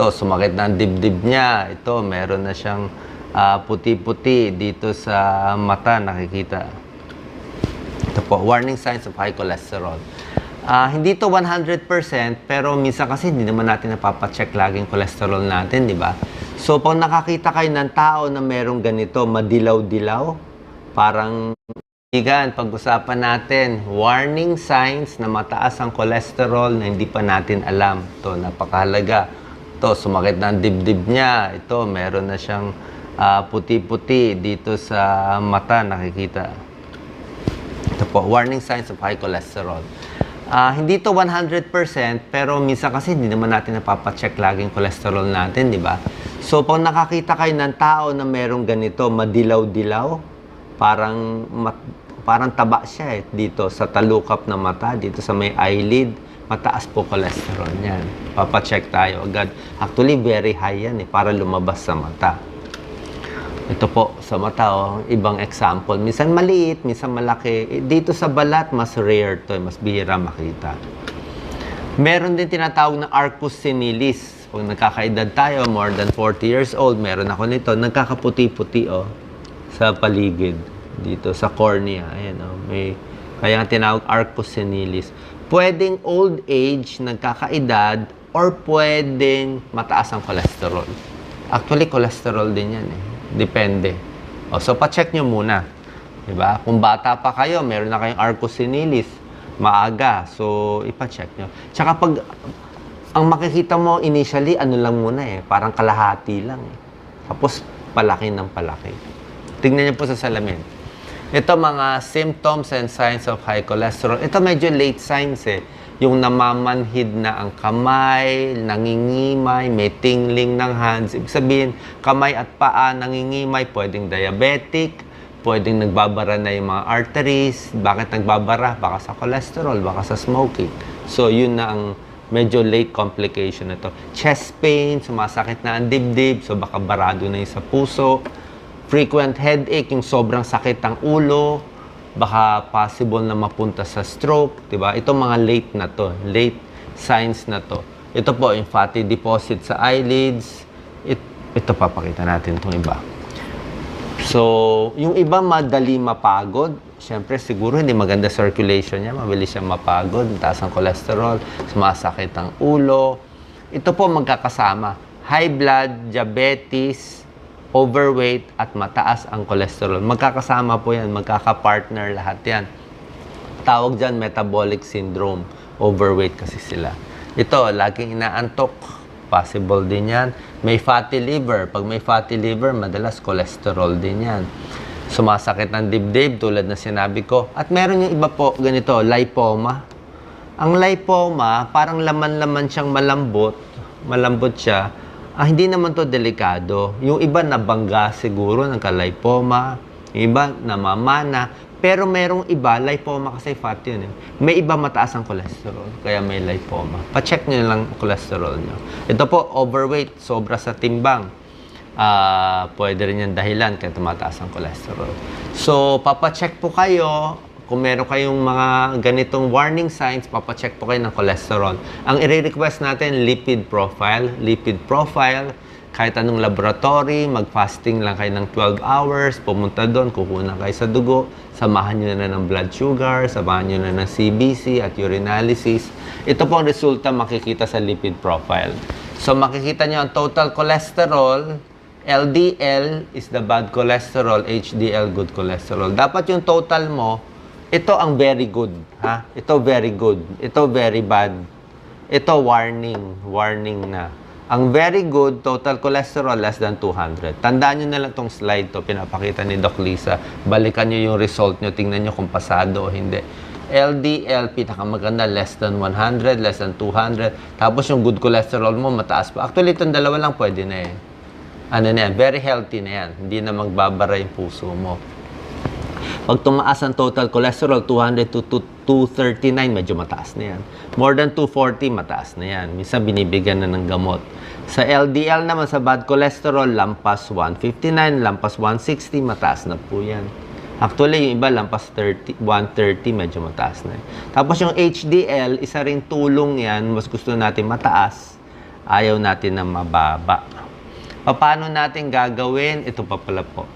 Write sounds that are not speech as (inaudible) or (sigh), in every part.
Ito, sumakit na ang dibdib niya. Ito, meron na siyang ah, puti-puti dito sa mata, nakikita. Ito po, warning signs of high cholesterol. Ah, hindi to 100%, pero minsan kasi hindi naman natin napapacheck laging cholesterol natin, di ba? So, pag nakakita kayo ng tao na merong ganito, madilaw-dilaw, parang Igan, pag-usapan natin, warning signs na mataas ang cholesterol na hindi pa natin alam. Ito, napakahalaga. Ito, sumakit na ang dibdib niya. Ito, meron na siyang ah, puti-puti dito sa mata, nakikita. Ito po, warning signs of high cholesterol. Ah, hindi to 100%, pero minsan kasi hindi naman natin napapacheck laging cholesterol natin, di ba? So, pag nakakita kayo ng tao na merong ganito, madilaw-dilaw, parang parang taba siya eh, dito sa talukap na mata, dito sa may eyelid, mataas po cholesterol niyan. Papacheck tayo agad. Actually, very high yan eh, para lumabas sa mata. Ito po, sa mata, oh, ibang example. Minsan maliit, minsan malaki. Eh, Dito sa balat, mas rare to, eh, mas bihira makita. Meron din tinatawag na arcus senilis. Pag nagkakaedad tayo, more than 40 years old, meron ako nito, nagkakaputi-puti oh, sa paligid. Dito, sa cornea. Ayan, oh, may, kaya tinawag arcus senilis. Pwedeng old age, nagkakaedad, or pwedeng mataas ang cholesterol. Actually, cholesterol din yan eh. Depende. O, so, pa-check nyo muna. Diba? Kung bata pa kayo, meron na kayong arcus senilis, maaga. So, ipa-check nyo. Tsaka pag, ang makikita mo initially, ano lang muna eh, parang kalahati lang eh. Tapos, palaki ng palaki. Tingnan nyo po sa salamin. Ito mga symptoms and signs of high cholesterol. Ito medyo late signs eh. Yung namamanhid na ang kamay, nangingimay, may tingling ng hands. Ibig sabihin, kamay at paa nangingimay, pwedeng diabetic, pwedeng nagbabara na yung mga arteries. Bakit nagbabara? Baka sa cholesterol, baka sa smoking. So, yun na ang medyo late complication na to. Chest pain, sumasakit na ang dibdib, so baka barado na yung sa puso. Frequent headache, yung sobrang sakit ng ulo, baka possible na mapunta sa stroke, 'di ba? Ito mga late na to, late signs na to. Ito po, yung fatty deposit sa eyelids. It, ito papakita natin itong iba. So, yung iba madali mapagod. Siyempre, siguro hindi maganda circulation niya. Mabilis siya mapagod. Taas ang cholesterol. Sumasakit ang ulo. Ito po magkakasama. High blood, diabetes, overweight, at mataas ang cholesterol. Magkakasama po yan. Magkakapartner lahat yan. Tawag dyan metabolic syndrome. Overweight kasi sila. Ito, laging inaantok. Possible din yan. May fatty liver. Pag may fatty liver, madalas cholesterol din yan. Sumasakit ng dibdib, tulad na sinabi ko. At meron yung iba po, ganito, lipoma. Ang lipoma, parang laman-laman siyang malambot. Malambot siya. Ah, hindi naman to delikado. Yung iba nabangga siguro, nagka-lipoma. Yung iba namamana. Pero merong iba, lipoma kasi fat yun eh. May iba mataas ang cholesterol, kaya may lipoma. Pa-check nyo lang ang cholesterol nyo. Ito po, overweight, sobra sa timbang. Ah, pwede rin yung dahilan kaya tumataas ang cholesterol. So, papacheck po kayo kung meron kayong mga ganitong warning signs, papacheck po kayo ng cholesterol. Ang i-request natin, lipid profile. Lipid profile, kahit anong laboratory, mag-fasting lang kayo ng 12 hours, pumunta doon, kukunan kayo sa dugo, samahan nyo na ng blood sugar, samahan nyo na ng CBC at urinalysis. Ito po ang resulta makikita sa lipid profile. So makikita nyo ang total cholesterol, LDL is the bad cholesterol, HDL good cholesterol. Dapat yung total mo, ito ang very good, ha? Ito very good, ito very bad. Ito warning, warning na. Ang very good, total cholesterol less than 200. Tandaan nyo na lang tong slide to, pinapakita ni Doc Lisa. Balikan nyo yung result nyo, tingnan nyo kung pasado o hindi. LDL, pinakamaganda, less than 100, less than 200. Tapos yung good cholesterol mo, mataas pa. Actually, itong dalawa lang pwede na eh. Ano na yan, very healthy na yan. Hindi na magbabara yung puso mo. Pag tumaas ang total cholesterol, 200 to 239, medyo mataas na yan. More than 240, mataas na yan. Minsan binibigyan na ng gamot. Sa LDL naman, sa bad cholesterol, lampas 159, lampas 160, mataas na po yan. Actually, yung iba lampas 30, 130, medyo mataas na. Tapos yung HDL, isa ring tulong yan, mas gusto natin mataas. ayaw natin na mababa. Paano natin gagawin? Ito pa pala po.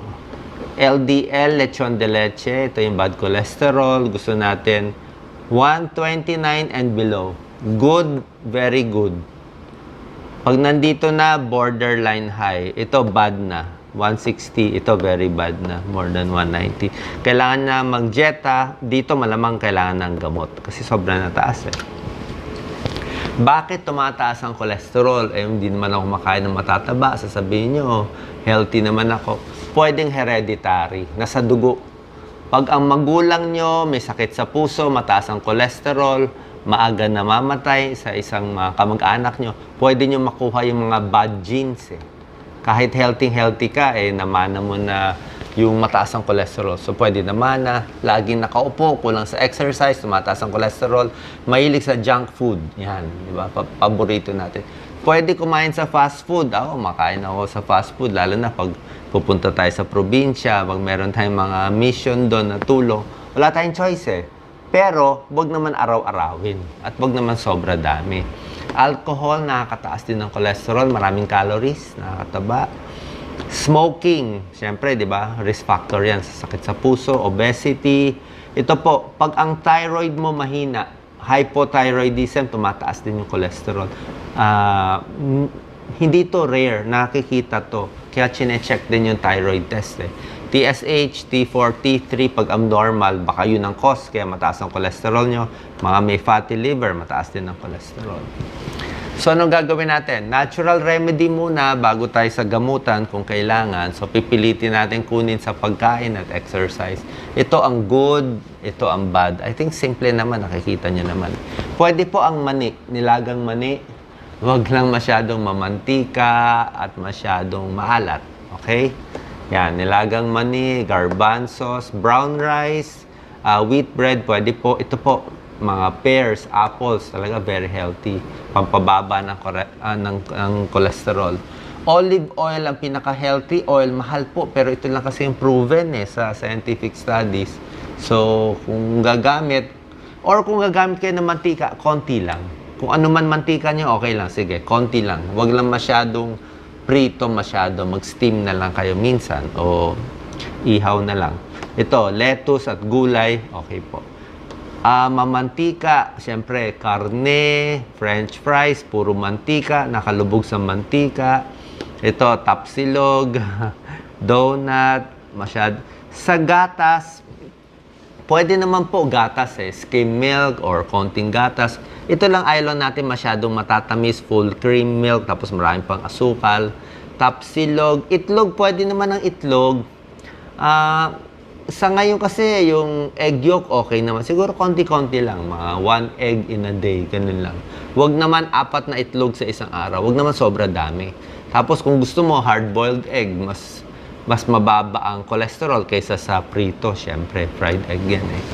LDL, lechon de leche, ito yung bad cholesterol. Gusto natin 129 and below. Good, very good. Pag nandito na, borderline high. Ito bad na. 160, ito very bad na. More than 190. Kailangan na mag-jeta. Dito malamang kailangan ng gamot. Kasi sobrang nataas eh. Bakit tumataas ang cholesterol? Eh, hindi naman ako makain ng matataba. Sasabihin nyo, healthy naman ako. Pwedeng hereditary. Nasa dugo. Pag ang magulang nyo may sakit sa puso, mataas ang cholesterol, maaga namamatay sa isang mga kamag-anak nyo, pwede nyo makuha yung mga bad genes eh. Kahit healthy-healthy ka, eh, namana mo na yung mataas ang cholesterol. So, pwede naman na laging nakaupo, kulang sa exercise, tumataas ang cholesterol, mahilig sa junk food. Yan, di ba? Pa- paborito natin. Pwede kumain sa fast food. Ako, makain ako sa fast food, lalo na pag pupunta tayo sa probinsya, pag meron tayong mga mission doon na tulong. Wala tayong choice eh. Pero, wag naman araw-arawin. At wag naman sobra dami. Alcohol, nakakataas din ng cholesterol, maraming calories, nakakataba. Smoking, syempre, di ba? Risk factor yan sa sakit sa puso, obesity. Ito po, pag ang thyroid mo mahina, hypothyroidism, tumataas din yung cholesterol. N- hindi to rare, nakikita to. Kaya chine-check din yung thyroid test eh. TSH, T4, T3, pag abnormal, baka yun ang cause, kaya mataas ang cholesterol nyo. Mga may fatty liver, mataas din ang cholesterol. So, anong gagawin natin? Natural remedy muna bago tayo sa gamutan kung kailangan. So, pipilitin natin kunin sa pagkain at exercise. Ito ang good, ito ang bad. I think simple naman, nakikita nyo naman. Pwede po ang mani, nilagang mani. Huwag lang masyadong mamantika at masyadong maalat. Okay? Yan, nilagang mani, garbanzos, brown rice, uh, wheat bread, pwede po. Ito po, mga pears, apples, talaga very healthy. Pampababa ng, ah, ng, ng cholesterol. Olive oil ang pinaka-healthy oil. Mahal po, pero ito lang kasi yung proven eh, sa scientific studies. So, kung gagamit, or kung gagamit kayo ng mantika, konti lang. Kung ano man mantika nyo, okay lang. Sige, konti lang. Huwag lang masyadong prito masyado. Mag-steam na lang kayo minsan o ihaw na lang. Ito, lettuce at gulay, okay po. Ah, mamantika, siyempre, karne, french fries, puro mantika, nakalubog sa mantika. Ito, tapsilog, (laughs) donut, masyad. Sa gatas, pwede naman po gatas eh, skim milk or konting gatas. Ito lang ayaw natin masyadong matatamis, full cream milk, tapos maraming pang asukal. Tapsilog, itlog, pwede naman ang itlog. Ah, sa ngayon kasi, yung egg yolk, okay naman. Siguro konti-konti lang, mga one egg in a day, ganun lang. Huwag naman apat na itlog sa isang araw. Huwag naman sobra dami. Tapos kung gusto mo, hard-boiled egg, mas mas mababa ang cholesterol kaysa sa prito, syempre, fried egg yan eh.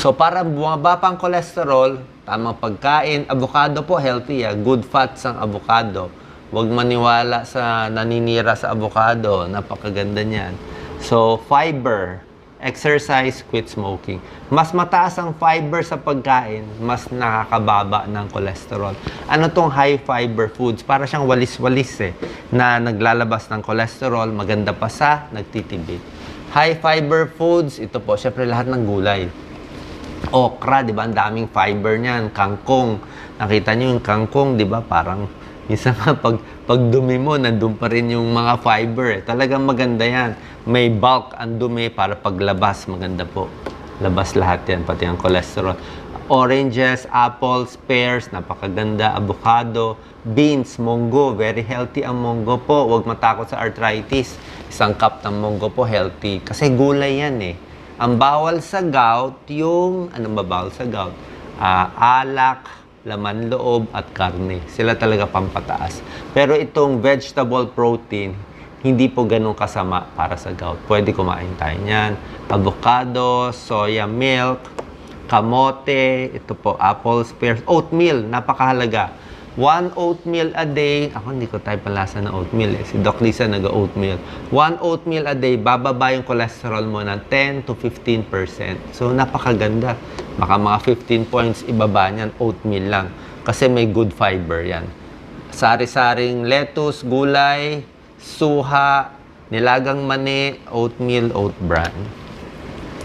So para bumaba pa ang cholesterol, tamang pagkain, avocado po healthy ah. Good fats ang avocado. Huwag maniwala sa naninira sa avocado, napakaganda niyan. So fiber, exercise, quit smoking. Mas mataas ang fiber sa pagkain, mas nakakababa ng cholesterol. Ano tong high fiber foods? Para siyang walis-walis eh, na naglalabas ng cholesterol, maganda pa sa nagtitibit. High fiber foods, ito po, syempre lahat ng gulay. Okra, di ba? Ang daming fiber niyan. Kangkong. Nakita niyo yung kangkong, di ba? Parang, minsan nga, (laughs) pag, pag dumi mo, nandun pa rin yung mga fiber. Eh. Talagang maganda yan. May bulk ang dumi para paglabas. Maganda po. Labas lahat yan, pati ang cholesterol. Oranges, apples, pears, napakaganda. Avocado, beans, munggo. Very healthy ang munggo po. Huwag matakot sa arthritis. Isang cup ng munggo po, healthy. Kasi gulay yan eh. Ang bawal sa gout, yung, anong ba bawal sa gout? Ah, alak, laman loob, at karne. Sila talaga pampataas. Pero itong vegetable protein, hindi po ganun kasama para sa gout. Pwede kumain tayo niyan. Avocado, soya milk, kamote, ito po, apples, pears, oatmeal, napakahalaga. One oatmeal a day, ako hindi ko tayo palasa ng oatmeal eh. Si Doc Lisa nag-oatmeal. One oatmeal a day, bababa yung cholesterol mo ng 10 to 15%. So, napakaganda. Baka mga 15 points ibaba niyan, oatmeal lang. Kasi may good fiber yan. sari-saring lettuce, gulay, suha, nilagang mani, oatmeal, oat bran.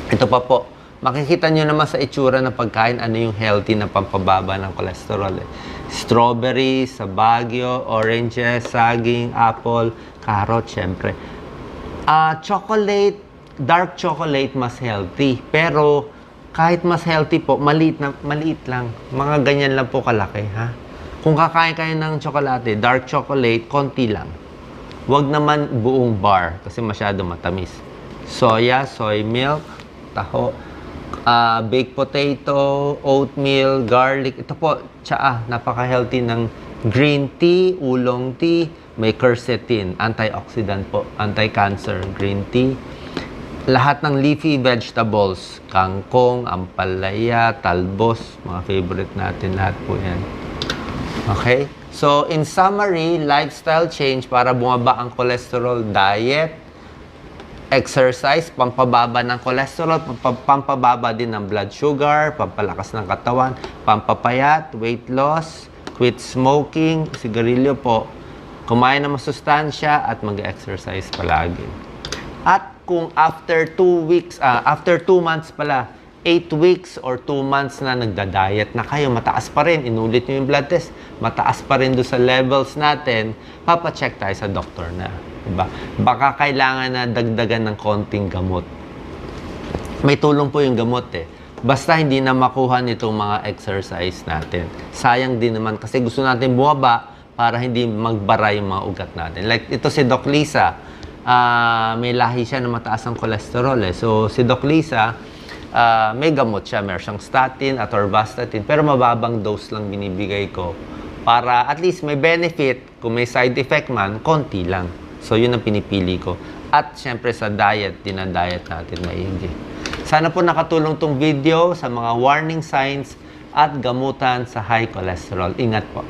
Ito pa po, makikita nyo naman sa itsura ng pagkain ano yung healthy na pampababa ng cholesterol. Eh. Strawberry, sa Baguio, oranges, saging, apple, carrot, syempre. Ah, chocolate, dark chocolate mas healthy. Pero kahit mas healthy po, maliit, na, maliit lang. Mga ganyan lang po kalaki, ha? Kung kakain kayo ng chocolate, dark chocolate, konti lang. Huwag naman buong bar kasi masyado matamis. Soya, soy milk, taho, ah, baked potato, oatmeal, garlic. Ito po, tsaa, napaka-healthy ng green tea, oolong tea, may quercetin, antioxidant po, anti-cancer, green tea. Lahat ng leafy vegetables, kangkong, ampalaya, talbos, mga favorite natin lahat po yan. Okay? So, in summary, lifestyle change para bumaba ang cholesterol, diet, exercise, pampababa ng cholesterol, pampa- pampababa din ng blood sugar, pampalakas ng katawan, pampapayat, weight loss, quit smoking, sigarilyo po, kumain ng masustansya at mag-exercise palagi. At kung after 2 weeks, ah, after 2 months pala, 8 weeks or 2 months na nagda-diet na kayo, mataas pa rin, inulit nyo yung blood test, mataas pa rin doon sa levels natin, papacheck tayo sa doktor na. Diba? Baka kailangan na dagdagan ng konting gamot. May tulong po yung gamot eh. Basta hindi na makuha nitong mga exercise natin. Sayang din naman kasi gusto natin bumaba para hindi magbara yung mga ugat natin. Like ito si Doc Lisa, ah, may lahi siya na mataas ang cholesterol eh. So si Doc Lisa, ah, may gamot siya. Meron siyang statin at orvastatin. Pero mababang dose lang binibigay ko para at least may benefit. Kung may side effect man, konti lang. So yun ang pinipili ko. At syempre sa diet, dinadiet natin maigi. Sana po nakatulong tong video sa mga warning signs at gamutan sa high cholesterol. Ingat po.